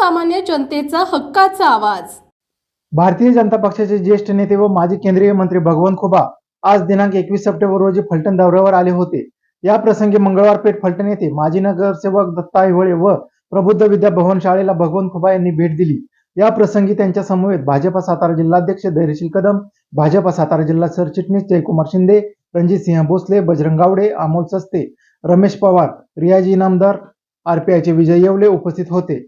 सर्वसामान्य जनतेचा हक्काचा आवाज. भारतीय जनता पक्षाचे ज्येष्ठ नेते व माजी केंद्रीय मंत्री भगवंत खुबा आज दिनांक एकवीस सप्टेंबर रोजी फलटण दौऱ्यावर आले होते. या प्रसंगी मंगळवार पेठ फलटण येथे माजी नगरसेवक दत्ता हिवळे व प्रबुद्ध विद्या भवन शाळेला भगवंत खुबा यांनी भेट दिली. या प्रसंगी त्यांच्या समवेत भाजपा सातारा जिल्हाध्यक्ष धैर्यशील कदम भाजपा सातारा जिल्हा सरचिटणीस जयकुमार शिंदे रणजित सिंह भोसले बजरंग गावडे अमोल सस्ते रमेश पवार रियाजी इनामदार आरपीआयचे विजय येवले उपस्थित होते.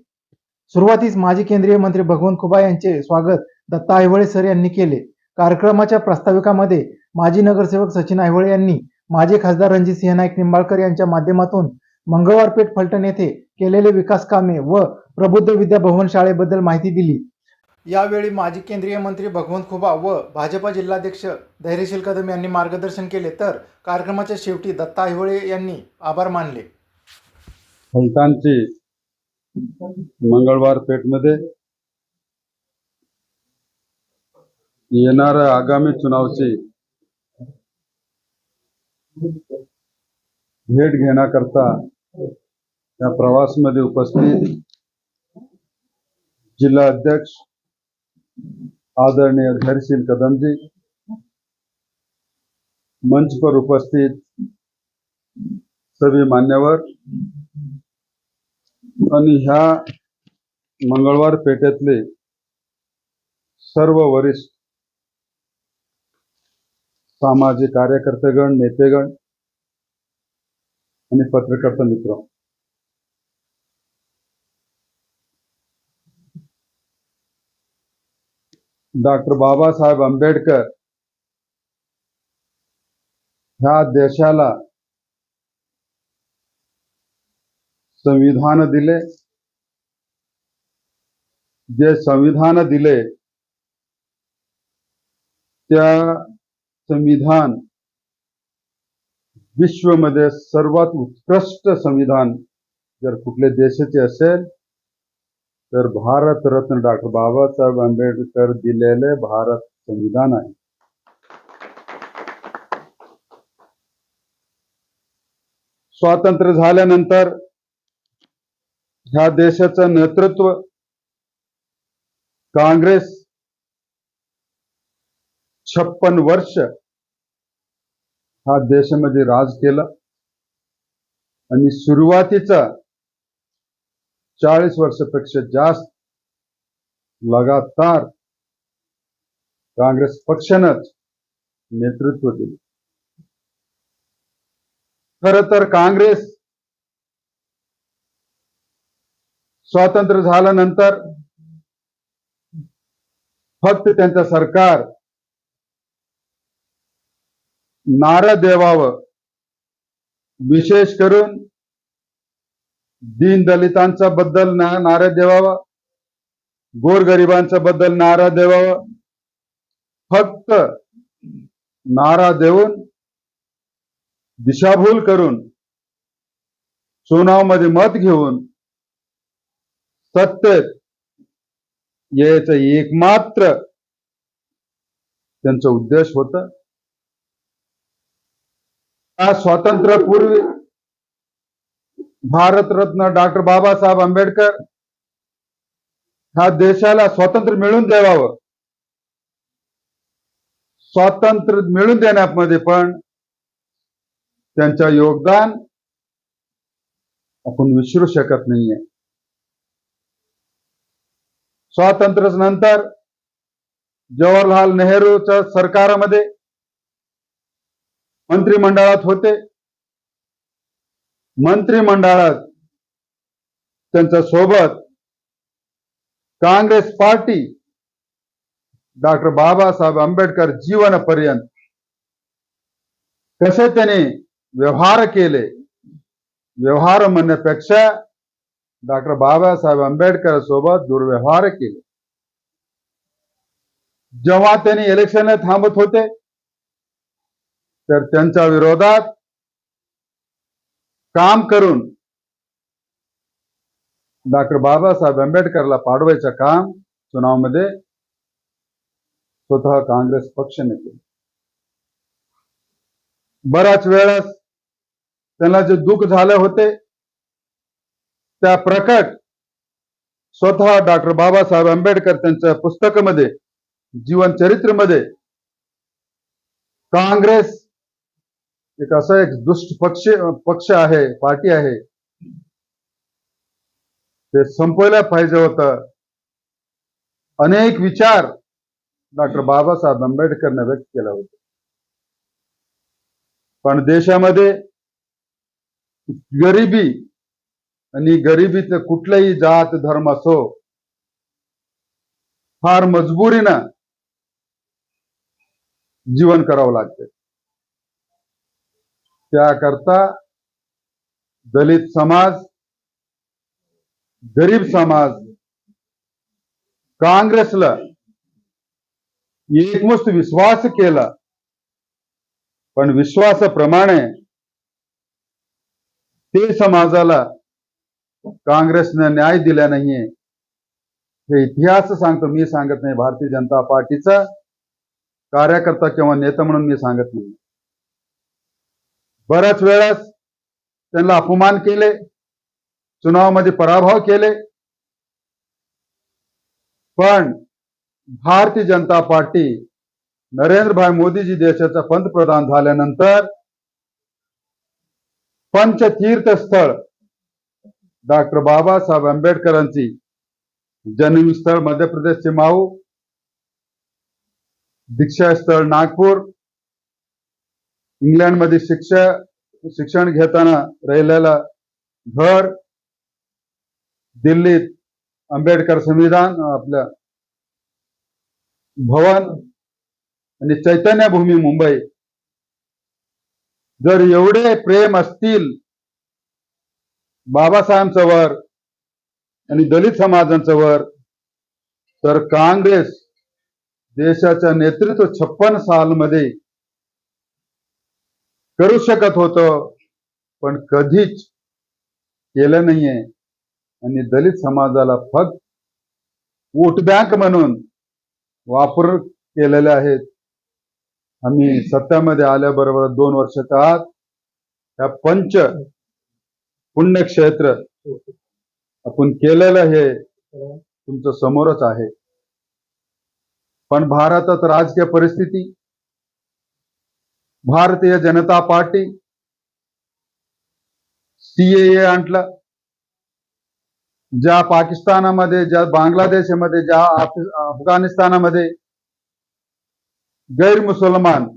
सुरुवातीस माजी केंद्रीय मंत्री भगवंत खुबा यांचे स्वागत दत्ता आयवळे सर यांनी केले. कार्यक्रमाच्या प्रास्ताविकामध्ये माजी नगरसेवक सचिन आयवळे यांनी माजी खासदार रणजित सिंह नाईक निंबाळकर यांच्या माध्यमातून मंगळवारपेठ फलटण येथे केलेले विकास कामे व प्रबुद्ध विद्या भवन शाळेबद्दल माहिती दिली. यावेळी माजी केंद्रीय मंत्री भगवंत खुबा व भाजपा जिल्हाध्यक्ष धैर्यशील कदम यांनी मार्गदर्शन केले तर कार्यक्रमाच्या शेवटी दत्ता हिवळे यांनी आभार मानले. संतांची मंगळवार पेठमध्ये येणाऱ्या आगामी चुनावची भेट घेण्याकरता या प्रवासमध्ये उपस्थित जिल्हा अध्यक्ष आदरणीय धैर्यशील कदमजी मंच पर उपस्थित सभी मान्यवर आणि ह्या मंगळवार पेठेतले सर्व वरिष्ठ सामाजिक कार्यकर्तेगण नेतेगण आणि पत्रकर्ता मित्र. डॉक्टर बाबासाहेब आंबेडकर ह्या देशाला संविधान दिले जे संविधान दिले त्या संविधान विश्वमध्ये सर्वात उत्कृष्ट संविधान जर कुठल्या देशाचे असेल तर भारतरत्न डॉक्टर बाबासाहेब आंबेडकर दिलेले भारत संविधान आहे. स्वातंत्र्य झाल्यानंतर ह्या देशाचं नेतृत्व काँग्रेस छप्पन वर्ष हा देशामध्ये राज केला. आणि सुरुवातीचा चाळीस वर्षापेक्षा जास्त लगातार काँग्रेस पक्षानंच नेतृत्व दिले. खर तर काँग्रेस स्वातंत्र्य झाल्यानंतर फक्त त्यांचं सरकार नारळ देवावं विशेष करून दीन दलितांचा बद्दल नारा देवावा गोरगरिबांच्या बद्दल नारा देवावा फक्त नारा देऊन दिशाभूल करून चुनावमध्ये मत घेऊन सत्य. याचं एकमात्र त्यांचा उद्देश होता. स्वातंत्र्यापूर्वी भारतरत्न डॉक्टर बाबासाहेब आंबेडकर ह्या देशाला स्वातंत्र्य मिळून द्यावावं स्वातंत्र्य मिळून देण्यामध्ये पण त्यांचं योगदान आपण विसरू शकत नाहीये. स्वातंत्र्यानंतर जवाहरलाल नेहरूच्या सरकारमध्ये मंत्रिमंडळात होते. मंत्रिमंडळात त्यांच्यासोबत काँग्रेस पार्टी डॉक्टर बाबासाहेब आंबेडकर जीवनपर्यंत कसे त्यांनी व्यवहार केले व्यवहार म्हणण्यापेक्षा डॉक्टर बाबासाहेब आंबेडकर सोबत दुर्व्यवहार केले. जेव्हा त्यांनी इलेक्शन थांबत होते तर त्यांच्या विरोधात काम करून डॉक्टर बाबासाहेब आंबेडकरला पाडवायचं काम चुनावमध्ये स्वतः काँग्रेस पक्षाने केलं. बऱ्याच वेळेस त्यांना जे दुःख झाले होते त्या प्रकट स्वतः डॉक्टर बाबासाहेब आंबेडकर त्यांच्या पुस्तकामध्ये जीवन चरित्रमध्ये काँग्रेस एक असा एक दुष्ट पक्ष पक्ष आहे पार्टी आहे. ते संपवल्या पाहिजे होत. अनेक विचार डॉक्टर बाबासाहेब आंबेडकरने व्यक्त केला होता. पण देशामध्ये गरिबी आणि गरिबीचं कुठलंही जात धर्म असो फार मजबुरीनं जीवन करावं लागते त्याकरता दलित समाज गरीब समाज काँग्रेसला एकमुष्ट विश्वास केला पण विश्वासाप्रमाणे ते समाजाला काँग्रेसनं न्याय दिला नाहीये. हे इतिहास सांगतो मी सांगत नाही. भारतीय जनता पार्टीचा कार्यकर्ता किंवा नेता म्हणून मी सांगत नाही. बऱ्याच वेळास त्यांना अपमान केले चुनावामध्ये पराभव केले. पण भारतीय जनता पार्टी नरेंद्रभाई मोदीजी देशाचा पंतप्रधान झाल्यानंतर पंचतीर्थस्थळ डॉक्टर बाबासाहेब आंबेडकरांची जन्मस्थळ मध्य प्रदेशचे माऊ दीक्षास्थळ नागपूर इंग्लंडमध्ये शिक्षा शिक्षण घेताना राहिलेला घर दिल्लीत आंबेडकर संविधान आपलं भवन आणि चैतन्य भूमी मुंबई. जर एवढे प्रेम असतील बाबासाहेबांचं वर आणि दलित समाजांचं वर. तर काँग्रेस देशाच्या नेतृत्व छप्पन सालमध्ये करू शकत होत पण कधीच केलं नाहीये. आणि दलित समाजाला फक्त वोट बँक म्हणून वापर केलेले आहेत. आम्ही सत्तामध्ये आल्याबरोबर दोन वर्षाच्या आत या पंच पुण्यक्षेत्र. आपण केलेलं हे तुमचं समोरच आहे. पण भारतात राजकीय परिस्थिती भारतीय जनता पार्टी सीएए आणलं. ज्या पाकिस्तानामध्ये ज्या बांगलादेशमध्ये ज्या अफगाणिस्तानामध्ये गैर मुसलमान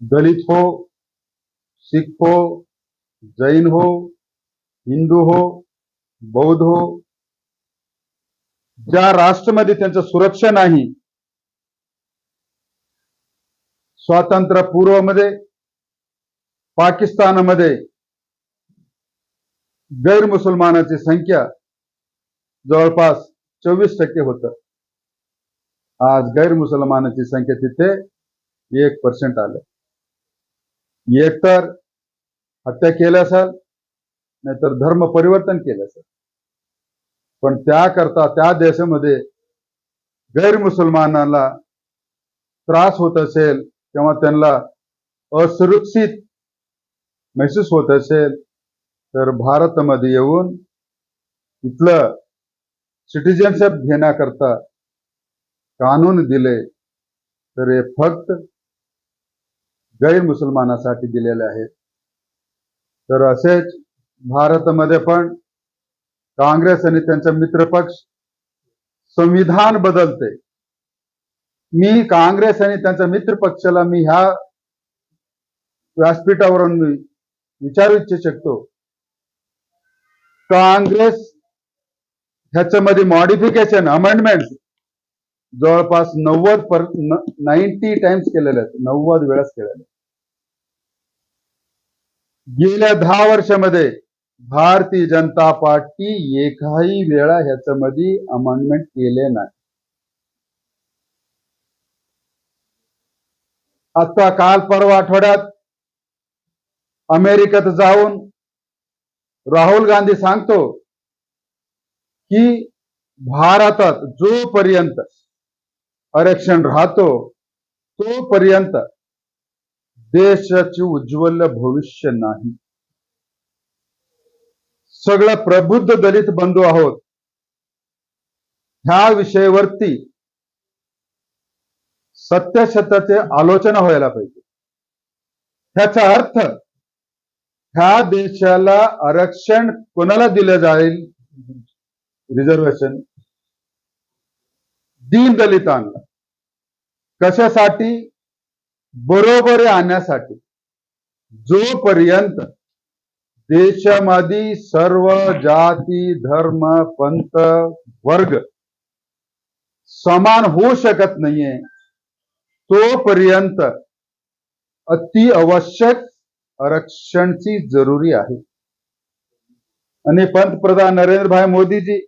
दलित हो सिख हो जैन हो हिंदू हो बौद्ध हो ज्या राष्ट्रामध्ये त्यांचं सुरक्षा नाही स्वातंत्र्य पूर्वमध्ये पाकिस्तानमध्ये गैरमुसलमानाची संख्या जवळपास चोवीस टक्के होत. आज गैरमुसलमानाची संख्या तिथे एक पर्सेंट आलं. एकतर हत्या केल्या असेल नाहीतर धर्म परिवर्तन केलं असेल. पण त्याकरता त्या देशामध्ये गैर मुसलमानाला त्रास होत असेल किंवा त्यांना असुरक्षित महसूस होत असेल तर भारतामध्ये येऊन इथलं सिटिझनशिप घेण्याकरता कानून दिले तर हे फक्त गैरमुसलमानासाठी दिलेले आहेत. तर असेच भारतामध्ये पण काँग्रेस आणि त्यांचा मित्रपक्ष संविधान बदलते. मी काँग्रेस आणि त्यांच्या मित्रपक्षाला मी ह्या व्यासपीठावरून मी विचारू इच्छू शकतो. काँग्रेस ह्याच्यामध्ये मॉडिफिकेशन अमेंडमेंट जवळपास नव्वद पर नाईन्टी टाइम्स केलेले आहेत. नव्वद वेळेस केलेले गेल्या दहा वर्षामध्ये भारतीय जनता पार्टी एकाही वेळा ह्याच्यामध्ये अमेंडमेंट केले नाही. आता काल परवा आठवड्यात अमेरिकेत जाऊन राहुल गांधी सांगतो की भारतात जोपर्यंत आरक्षण राहतो तोपर्यंत देशाचे उज्ज्वल भविष्य नाही. सगळं प्रबुद्ध दलित बंधू आहोत. ह्या विषयावरती सत्यासत्याचे आलोचना व्हायला पाहिजे. ह्याचा अर्थ ह्या देशाला आरक्षण कोणाला दिलं जाईल? रिझर्वेशन. दीन दलितांना. कशासाठी? बरोबरी आणण्यासाठी जोपर्यंत देशामध्ये सर्व जाती धर्म पंथ वर्ग समान होऊ शकत नाहीये तोपर्यंत अति आवश्यक आरक्षणची जरुरी आहे. आणि पंतप्रधान नरेंद्रभाई मोदीजी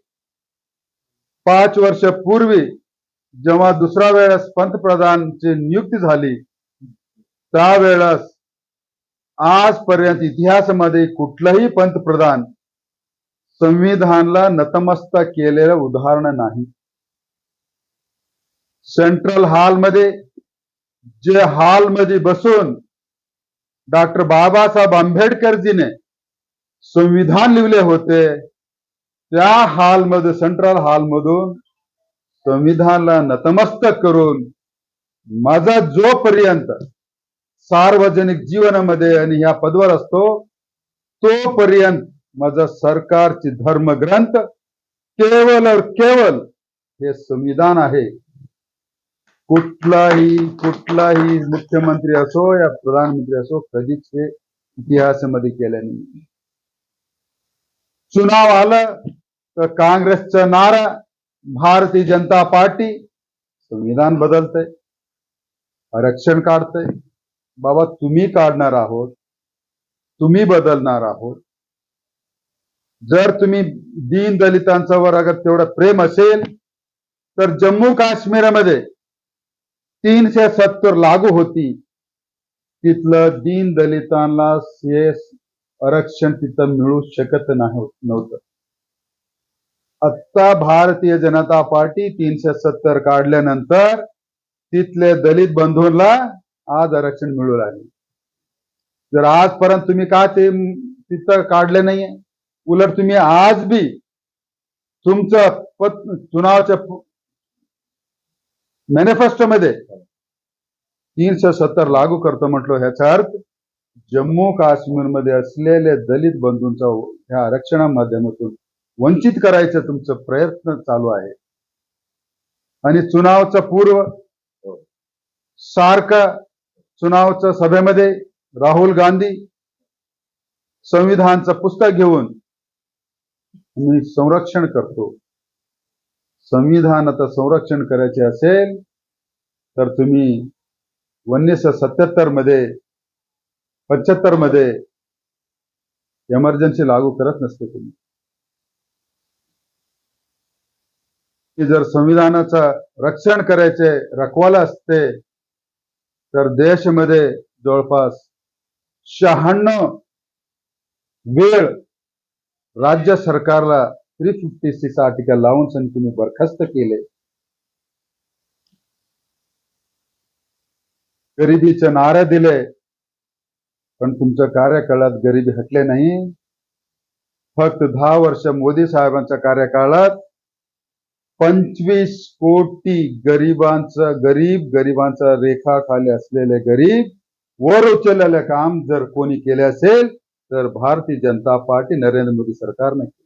पाच वर्ष पूर्वी जेव्हा दुसऱ्या वेळेस पंतप्रधानची नियुक्ती झाली त्यावेळेस आजपर्यंत इतिहासामध्ये कुठलाही पंतप्रधान संविधानला नतमस्तक केलेलं उदाहरण नाही. सेंट्रल हॉलमध्ये जे हॉलमध्ये बसून डॉक्टर बाबासाहेब आंबेडकरजीने संविधान लिहिले होते त्या हॉलमध्ये सेंट्रल हॉलमधून संविधानला नतमस्तक करून माझा जोपर्यंत सार्वजनिक जीवनामध्ये आणि ह्या पदवर असतो तोपर्यंत माझा सरकारचे धर्मग्रंथ केवळ केवळ हे संविधान आहे. कुठलाही कुठलाही मुख्यमंत्री असो या प्रधानमंत्री असो कधीच हे इतिहासामध्ये केलं नाही. चुनाव आलं तर काँग्रेसचा नारा भारतीय जनता पार्टी संविधान बदलतंय आरक्षण काढतंय. बाबा तुम्ही काढणार आहोत तुम्ही बदलणार आहोत. जर तुम्ही दीन दलितांच्यावर अगर तेवढं प्रेम असेल तर जम्मू काश्मीरमध्ये तीनशे सत्तर लागू होती. तिथलं दीन दलितांना आरक्षण तिथं मिळू शकत नाही नव्हतं. आत्ता भारतीय जनता पार्टी तीनशे सत्तर काढल्यानंतर तिथले दलित बंधूंना आज आरक्षण मिळू लागले. जर आजपर्यंत तुम्ही का ते तिथं काढले नाहीये उलट तुम्ही आज बी तुमचं पत चुनावच्या मॅनिफेस्टो मध्ये तीनशे सत्तर लागू करतो म्हटलं ह्याचा अर्थ जम्मू काश्मीरमध्ये असलेले दलित बंधूंचा ह्या आरक्षणामाध्यमातून वंचित करायचं तुमचं प्रयत्न चालू आहे. आणि चुनावचा पूर्व सारखं चुनावच्या सभेमध्ये राहुल गांधी संविधानचं पुस्तक घेऊन मी संरक्षण करतो. संविधानाचं संरक्षण करायचे असेल तर तुम्ही उन्नीसशे सत्याहत्तरमध्ये पंच्याहत्तरमध्ये एमर्जन्सी लागू करत नसते तुम्ही. की जर संविधानाचं रक्षण करायचे रखवाला असते तर देशमध्ये जवळपास शहाण्णव वेळ राज्य सरकारला थ्री फिफ्टी सिक्स आर्टिकल लावून सण बरखास्त केले. गरिबीचे नारे दिले पण तुमच्या कार्यकाळात गरिबी हटले नाही. फक्त दहा वर्ष मोदी साहेबांच्या कार्यकाळात पंचवीस कोटी गरिबांचा गरीब गरिबांचा रेखाखाली असलेले गरीब वर उचललेले काम जर कोणी केले असेल तर भारतीय जनता पार्टी नरेंद्र मोदी सरकारने केले.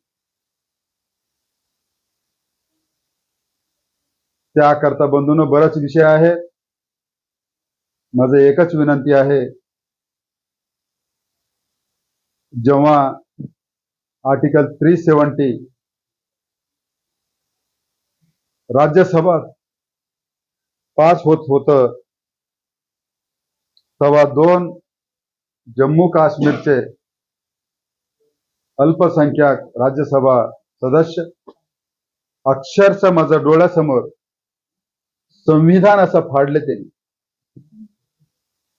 त्याकरता बंधून बरेच विषय आहेत माझं एकच विनंती आहे. जेव्हा article three seventy Rajya Sabha pass होत होत. तेव्हा दोन जम्मू काश्मीरचे अल्पसंख्याक राज्यसभा सदस्य. अक्षरशः माझ्या डोळ्यासमोर संविधान असं फाडले त्यांनी.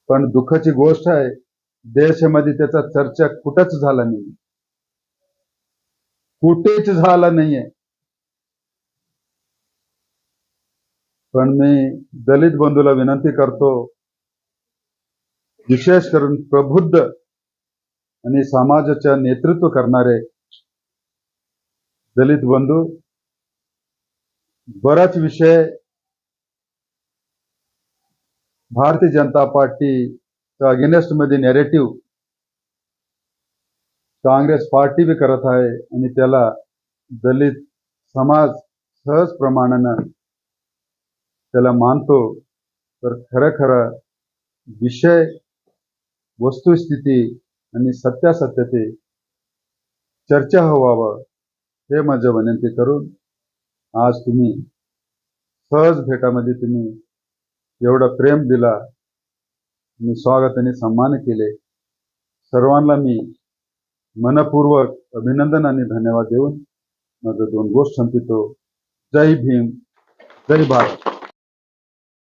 पण दुःखाची गोष्ट आहे देशामध्ये त्याचा चर्चा कुठंच झाला नाही कुठेच झाला नाहीये. पण मी दलित बंधूला विनंती करतो विशेष करून प्रबुद्ध आणि समाजाच्या नेतृत्व करणारे दलित बंधू बराच विषय भारतीय जनता पार्टीच्या अगेनेस्टमध्ये नेरेटिव्ह काँग्रेस पार्टी बी करत आहे आणि त्याला दलित समाज सहज प्रमाणानं त्याला मानतो. तर खरं खरं विषय वस्तुस्थिती आणि सत्यासत्यते चर्चा व्हावं हे माझं विनंती करून आज तुम्ही सहज भेटामध्ये तुम्ही एवढं प्रेम दिला आणि स्वागत आणि सन्मान केले. सर्वांना मी मनपूर्वक अभिनंदन आणि धन्यवाद देऊन माझं दोन गोष्ट संपितो जय भीम जय भारत.